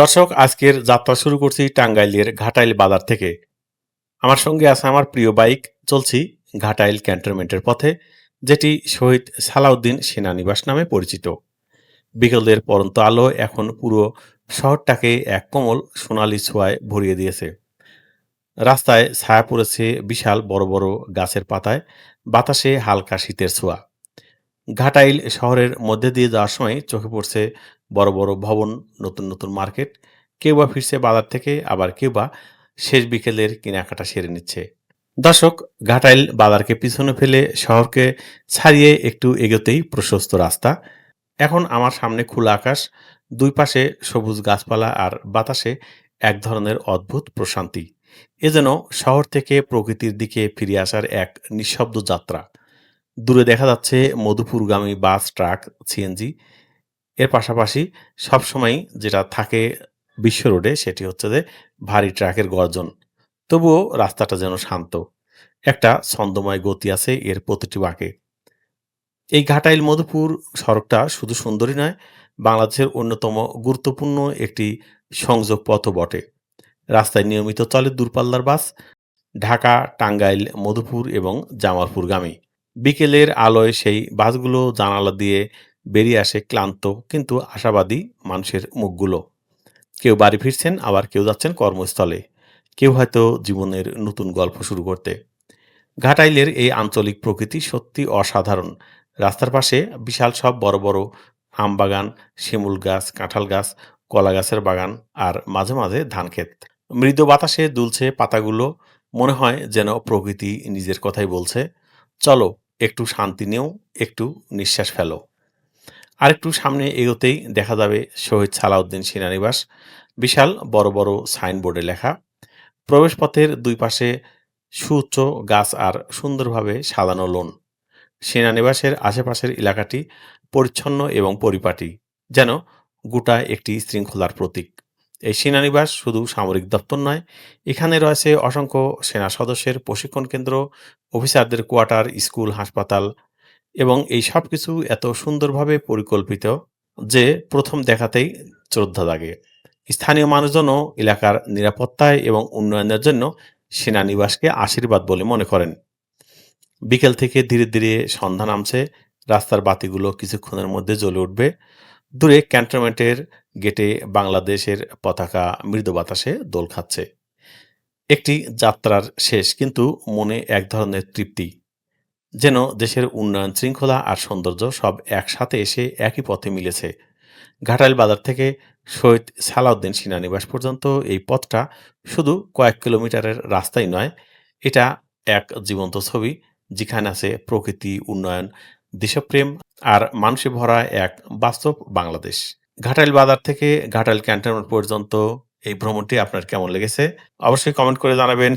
দর্শক, আজকের যাত্রা শুরু করছি টাঙ্গাইলের ঘাটাইল বাজার থেকে। আমার সঙ্গে আছে আমার প্রিয় বাইক, চলছি ঘাটাইল ক্যান্টনমেন্টের পথে, যেটি শহীদ সালাউদ্দিন সেনানিবাস নামে পরিচিত। বিকেলের পরন্ত আলো এখন পুরো শহরটাকে এক কোমল সোনালি ছোঁয়ায় ভরিয়ে দিয়েছে। রাস্তায় ছায়া পড়েছে বিশাল বড় বড় গাছের পাতায়, বাতাসে হালকা শীতের ছোঁয়া। ঘাটাইল শহরের মধ্যে দিয়ে যাওয়ার সময় চোখে পড়ছে বড় বড় ভবন, নতুন নতুন মার্কেট। কেউ বা ফিরছে বাজার থেকে, আবার কেউ বা শেষ বিকেলের কেনাকাটা সেরে নিচ্ছে। দর্শক, ঘাটাইল বাজারকে পিছনে ফেলে শহরকে ছাড়িয়ে একটু এগোতেই প্রশস্ত রাস্তা। এখন আমার সামনে খোলা আকাশ, দুই পাশে সবুজ গাছপালা আর বাতাসে এক ধরনের অদ্ভুত প্রশান্তি। এ যেন শহর থেকে প্রকৃতির দিকে ফিরে আসার এক নিঃশব্দ যাত্রা। দূরে দেখা যাচ্ছে মধুপুরগামী বাস, ট্রাক সিএনজি এর পাশাপাশি সবসময় যেটা থাকে বিশ্ব রোডে সেটি হচ্ছে যে ভারী ট্রাকের গর্জন। তবুও রাস্তাটা যেন শান্ত। একটা ছন্দময় গতি আছে এর প্রতিটি বাঁকে। এই ঘাটাইল মধুপুর সড়কটা শুধু সুন্দরী নয়, বাংলাদেশের অন্যতম গুরুত্বপূর্ণ একটি সংযোগ পথ বটে। রাস্তায় নিয়মিত চলে দূরপাল্লার বাস, ঢাকা, টাঙ্গাইল, মধুপুর এবং জামালপুরগামী। বিকেলের আলোয় সেই বাসগুলো জানালা দিয়ে বেরিয়ে আসে ক্লান্ত কিন্তু আশাবাদী মানুষের মুখগুলো। কেউ বাড়ি ফিরছেন, আবার কেউ যাচ্ছেন কর্মস্থলে। কেউ হয়তো জীবনের নতুন গল্প শুরু করতে। ঘাটাইলের এই আঞ্চলিক প্রকৃতি সত্যি অসাধারণ। রাস্তার পাশে বিশাল সব বড় বড় আম বাগান শিমুল গাছ, কাঁঠাল গাছ, কলা গাছের বাগান আর মাঝে মাঝে ধান ক্ষেত। মৃদু বাতাসে দুলছে পাতাগুলো। মনে হয় যেন প্রকৃতি নিজের কথাই বলছে, চলো একটু শান্তি নেও, একটু নিঃশ্বাস ফেলো। আরেকটু সামনে এগোতেই দেখা যাবে শহীদ সালাউদ্দিন সেনানিবাস। বিশাল বড় বড় সাইনবোর্ডে লেখা, প্রবেশপথের দুই পাশে সুউচ্চ গাছ আর সুন্দরভাবে সাজানো লোন। সেনানিবাসের আশেপাশের এলাকাটি পরিচ্ছন্ন এবং পরিপাটি, যেন গোটা একটি শৃঙ্খলার প্রতীক। এই সেনানিবাস শুধু সামরিক দপ্তর নয়, এখানে রয়েছে অসংখ্য সেনা সদস্যের প্রশিক্ষণ কেন্দ্র, অফিসারদের কোয়ার্টার, স্কুল, হাসপাতাল এবং এই সব কিছু এত সুন্দরভাবে পরিকল্পিত যে প্রথম দেখাতেই শ্রদ্ধা লাগে স্থানীয় মানুষজনও এলাকার নিরাপত্তায় এবং উন্নয়নের জন্য সেনানিবাসকে আশীর্বাদ বলে মনে করেন। বিকেল থেকে ধীরে ধীরে সন্ধ্যা নামছে, রাস্তার বাতিগুলো কিছুক্ষণের মধ্যে জ্বলে উঠবে। দূরে ক্যান্টনমেন্টের গেটে বাংলাদেশের পতাকা মৃদু বাতাসে দোল খাচ্ছে। একটি যাত্রার শেষ কিন্তু মনে এক ধরনের তৃপ্তি, যেন দেশের উন্নয়ন শৃঙ্খলা আর সৌন্দর্য সব একসাথে এসে একই পথে মিলেছে। ঘাটাইল বাজার থেকে শহীদ সালাউদ্দিন সেনানিবাস পর্যন্ত এই পথটা শুধু কয়েক কিলোমিটারের রাস্তাই নয়, এটা এক জীবন্ত ছবি যেখানে আছে প্রকৃতি, উন্নয়ন, দেশপ্রেম আর মানুষে ভরা এক বাস্তব বাংলাদেশ। ঘাটাইল বাজার থেকে ঘাটাইল ক্যান্টনমেন্ট পর্যন্ত এই ভ্রমণটি আপনার কেমন লেগেছে? অবশ্যই কমেন্ট করে জানাবেন।